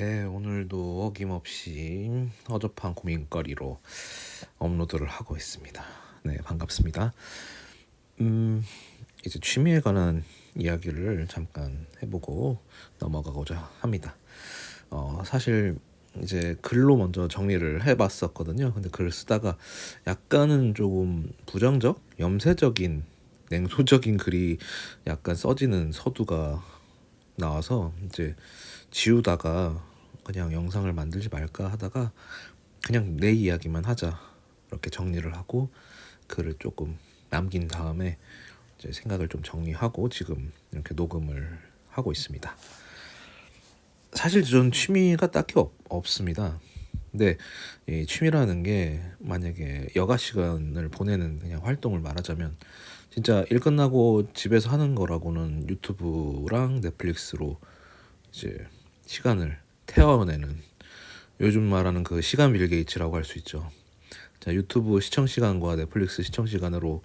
네, 오늘도 어김없이 허접한 고민거리로 업로드를 하고 있습니다. 네, 반갑습니다. 음, 이제 취미에 관한 이야기를 잠깐 해보고 넘어가고자 합니다. 어, 사실 이제 글로 먼저 정리를 해봤었거든요. 근데 글을 쓰다가 약간은 조금 부정적, 염세적인, 냉소적인 글이 약간 써지는 서두가 나와서 이제 지우다가 그냥 영상을 만들지 말까 하다가 그냥 내 이야기만 하자 이렇게 정리를 하고 글을 조금 남긴 다음에 이제 생각을 좀 정리하고 지금 이렇게 녹음을 하고 있습니다. 사실 전 취미가 딱히 없, 없습니다. 근데 이 취미라는 게 만약에 여가 시간을 보내는 그냥 활동을 말하자면 진짜 일 끝나고 집에서 하는 거라고는 유튜브랑 넷플릭스로 이제 시간을 태워내는 요즘 말하는 그 시간 빌 게이츠라고 할 수 있죠. 자 유튜브 시청 시간과 넷플릭스 시청 시간으로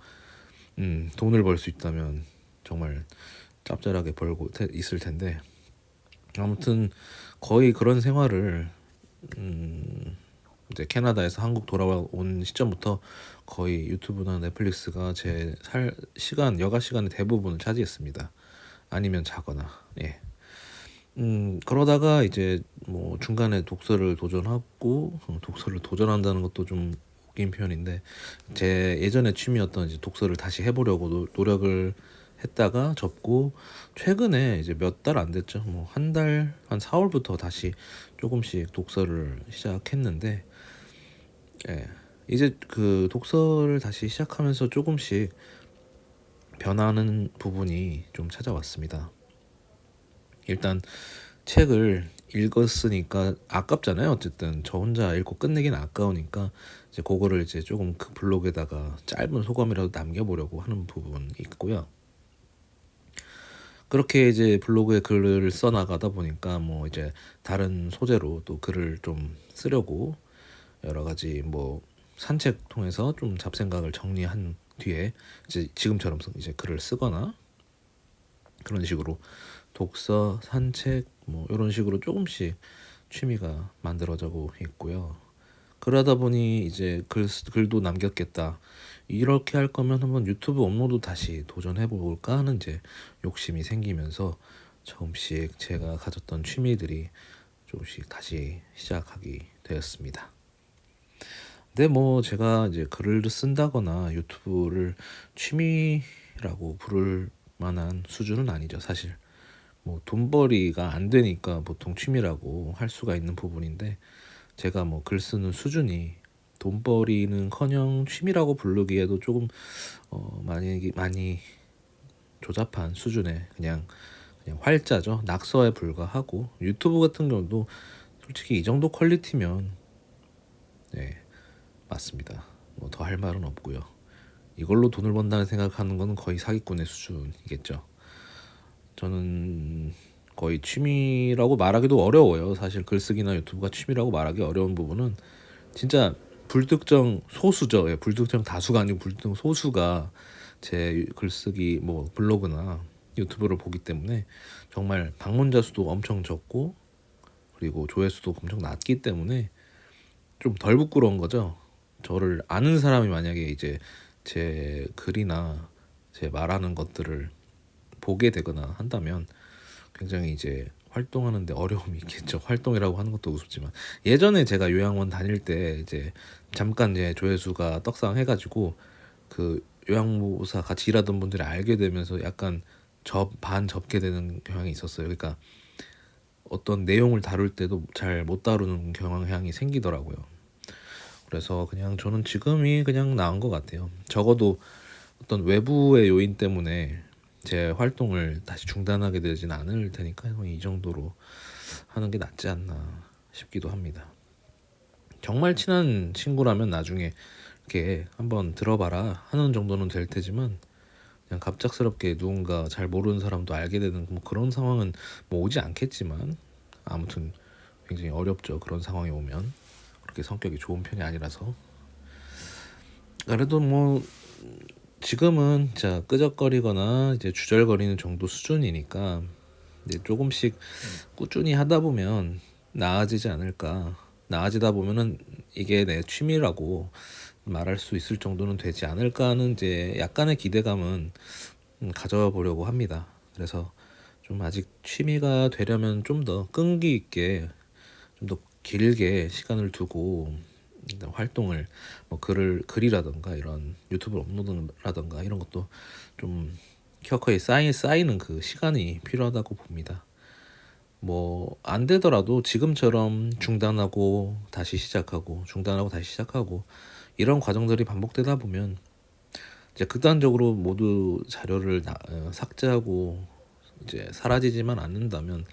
음, 돈을 벌 수 있다면 정말 짭짤하게 벌고 태, 있을 텐데 아무튼 거의 그런 생활을 음, 이제 캐나다에서 한국 돌아온 시점부터 거의 유튜브나 넷플릭스가 제 살 시간 여가 시간의 대부분을 차지했습니다. 아니면 자거나 예. 음 그러다가 이제 뭐 중간에 독서를 도전하고 어, 독서를 도전한다는 것도 좀 웃긴 표현인데 제 예전에 취미였던 이제 독서를 다시 해보려고 노, 노력을 했다가 접고 최근에 이제 몇 달 안 됐죠. 뭐 한 달한 4월부터 다시 조금씩 독서를 시작했는데 예. 이제 그 독서를 다시 시작하면서 조금씩 변하는 부분이 좀 찾아왔습니다. 일단 책을 읽었으니까 아깝잖아요. 어쨌든 저 혼자 읽고 끝내기는 아까우니까 이제 그거를 이제 조금 그 블로그에다가 짧은 소감이라도 남겨보려고 하는 부분이 있고요. 그렇게 이제 블로그에 글을 써 나가다 보니까 뭐 이제 다른 소재로 또 글을 좀 쓰려고 여러 가지 뭐 산책 통해서 좀 잡생각을 정리한 뒤에 이제 지금처럼 이제 글을 쓰거나 그런 식으로 독서, 산책 뭐 이런 식으로 조금씩 취미가 만들어지고 있고요. 그러다 보니 이제 글 글도 남겼겠다. 이렇게 할 거면 한번 유튜브 업로드 다시 도전해 볼까 하는 이제 욕심이 생기면서 조금씩 제가 가졌던 취미들이 조금씩 다시 시작하게 되었습니다. 근데 뭐 제가 이제 글을 쓴다거나 유튜브를 취미라고 부를 만한 수준은 아니죠, 사실. 뭐 돈벌이가 안 되니까 보통 취미라고 할 수가 있는 부분인데 제가 뭐 글 쓰는 수준이 돈벌이는커녕 취미라고 부르기에도 조금 어 많이 많이 조잡한 수준의 그냥 그냥 활자죠. 낙서에 불과하고 유튜브 같은 경우도 솔직히 이 정도 퀄리티면 네 맞습니다. 뭐 더 할 말은 없고요. 이걸로 돈을 번다는 생각하는 거는 거의 사기꾼의 수준이겠죠. 저는 거의 취미라고 말하기도 어려워요. 사실 글쓰기나 유튜브가 취미라고 말하기 어려운 부분은 진짜 불특정 소수죠. 예, 불특정 다수가 아니고 불특정 소수가 제 글쓰기 뭐 블로그나 유튜브를 보기 때문에 정말 방문자 수도 엄청 적고 그리고 조회수도 엄청 낮기 때문에 좀 덜 부끄러운 거죠. 저를 아는 사람이 만약에 이제 제 글이나 제 말하는 것들을 보게 되거나 한다면 굉장히 이제 활동하는데 어려움이 있겠죠. 활동이라고 하는 것도 우습지만 예전에 제가 요양원 다닐 때 이제 잠깐 이제 조회수가 떡상 해가지고 그 요양보호사 같이 일하던 분들이 알게 되면서 약간 접 반 접게 되는 경향이 있었어요. 그러니까 어떤 내용을 다룰 때도 잘 못 다루는 경향이 생기더라고요. 그래서 그냥 저는 지금이 그냥 나은 것 같아요. 적어도 어떤 외부의 요인 때문에 제 활동을 다시 중단하게 되진 않을 테니까 이 정도로 하는 게 낫지 않나 싶기도 합니다. 정말 친한 친구라면 나중에 이렇게 한번 들어봐라 하는 정도는 될 테지만 그냥 갑작스럽게 누군가 잘 모르는 사람도 알게 되는 뭐 그런 상황은 뭐 오지 않겠지만 아무튼 굉장히 어렵죠 그런 상황이 오면 그렇게 성격이 좋은 편이 아니라서 그래도 뭐 지금은 자 끄적거리거나 이제 주절거리는 정도 수준이니까 이제 조금씩 꾸준히 하다 보면 나아지지 않을까. 나아지다 보면은 이게 내 취미라고 말할 수 있을 정도는 되지 않을까 하는 이제 약간의 기대감은 음, 가져보려고 합니다. 그래서 좀 아직 취미가 되려면 좀 더 끈기 있게 좀 더 길게 시간을 두고 활동을 뭐 글을 글이라던가 이런 유튜브 업로드라던가 이런 것도 좀 켜커이 쌓이 쌓이는 그 시간이 필요하다고 봅니다. 뭐 안 되더라도 지금처럼 중단하고 다시 시작하고 중단하고 다시 시작하고 이런 과정들이 반복되다 보면 이제 극단적으로 모두 자료를 나, 어, 삭제하고 이제 사라지지만 않는다면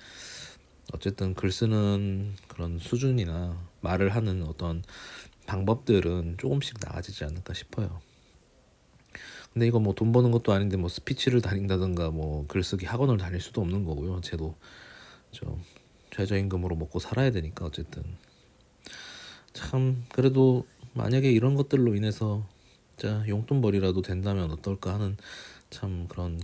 어쨌든 글 쓰는 그런 수준이나 말을 하는 어떤 방법들은 조금씩 나아지지 않을까 싶어요. 근데 이거 뭐 돈 버는 것도 아닌데 뭐 스피치를 다닌다든가 뭐 글쓰기 학원을 다닐 수도 없는 거고요. 쟤도 좀 최저임금으로 먹고 살아야 되니까 어쨌든 참 그래도 만약에 이런 것들로 인해서 자 용돈벌이라도 된다면 어떨까 하는 참 그런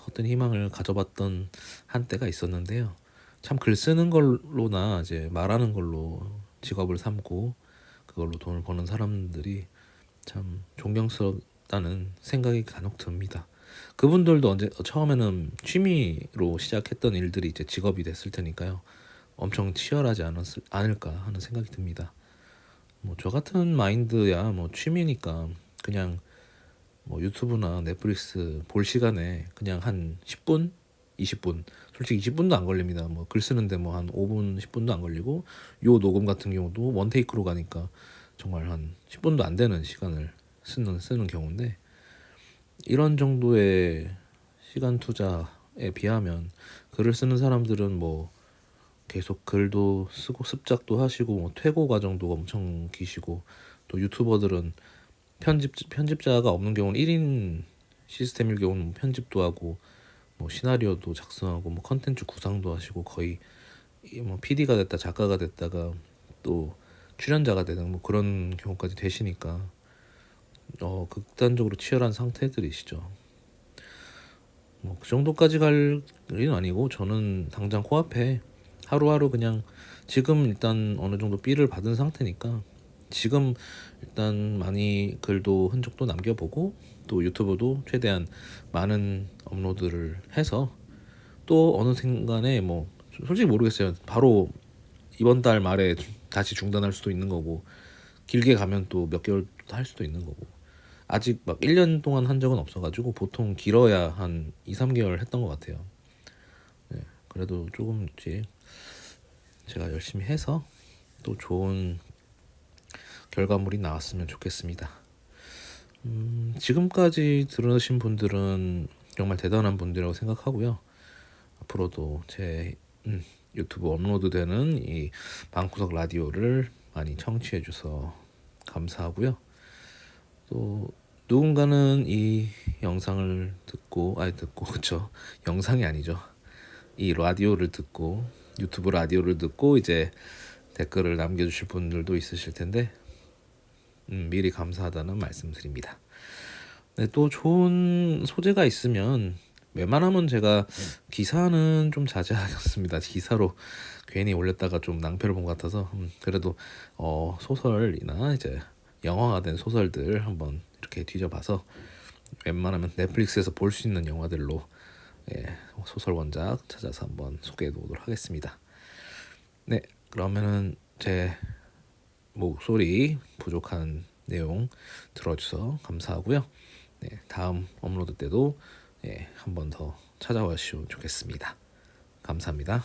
헛된 희망을 가져봤던 한때가 있었는데요. 참 글 쓰는 걸로나 이제 말하는 걸로 직업을 삼고 그걸로 돈을 버는 사람들이 참 존경스럽다는 생각이 간혹 듭니다. 그분들도 언제 처음에는 취미로 시작했던 일들이 이제 직업이 됐을 테니까요. 엄청 치열하지 않았을, 않을까 하는 생각이 듭니다. 뭐 저 같은 마인드야 뭐 취미니까 그냥 뭐 유튜브나 넷플릭스 볼 시간에 그냥 한 10분, 20분, 솔직히 20분도 안 걸립니다. 뭐 글 쓰는데 뭐 한 5분, 10분도 안 걸리고 요 녹음 같은 경우도 원 테이크로 가니까 정말 한 10분도 안 되는 시간을 쓰는 쓰는 경우인데 이런 정도의 시간 투자에 비하면 글을 쓰는 사람들은 뭐 계속 글도 쓰고 습작도 하시고 뭐 퇴고 과정도 엄청 기시고 또 유튜버들은 편집 편집자가 없는 경우는 1인 시스템일 경우는 뭐 편집도 하고 뭐 시나리오도 작성하고 뭐 컨텐츠 구상도 하시고 거의 뭐 PD가 됐다 작가가 됐다가 또 출연자가 되는 뭐 그런 경우까지 되시니까 어 극단적으로 치열한 상태들이시죠. 뭐 그 정도까지 갈 일은 아니고 저는 당장 코앞에 하루하루 그냥 지금 일단 어느 정도 삐를 받은 상태니까 지금 일단 많이 글도 흔적도 남겨보고 또 유튜브도 최대한 많은 업로드를 해서 또 어느 순간에 뭐 솔직히 모르겠어요. 바로 이번 달 말에 다시 중단할 수도 있는 거고 길게 가면 또 몇 개월 할 수도 있는 거고 아직 막 1년 동안 한 적은 없어가지고 보통 길어야 한 2, 3개월 했던 것 같아요. 네, 그래도 조금씩 제가 열심히 해서 또 좋은 결과물이 나왔으면 좋겠습니다. 음, 지금까지 들으신 분들은 정말 대단한 분들이라고 생각하고요. 앞으로도 제 음, 유튜브 업로드되는 이 방구석 라디오를 많이 청취해 주셔서 감사하고요. 또 누군가는 이 영상을 듣고 아니 듣고 그쵸 영상이 아니죠. 이 라디오를 듣고 유튜브 라디오를 듣고 이제 댓글을 남겨주실 분들도 있으실 텐데 음, 미리 감사하다는 말씀드립니다. 네, 또 좋은 소재가 있으면 웬만하면 제가 기사는 좀 자제하겠습니다. 기사로 괜히 올렸다가 좀 낭패를 본 것 같아서 음, 그래도 어, 소설이나 이제 영화가 된 소설들 한번 이렇게 뒤져봐서 웬만하면 넷플릭스에서 볼 수 있는 영화들로 예, 소설 원작 찾아서 한번 소개해 보도록 하겠습니다. 네, 그러면은 제 목소리 부족한 내용 들어주셔서 감사하고요. 네, 다음 업로드 때도 예, 한번 더 찾아와 주시면 좋겠습니다. 감사합니다.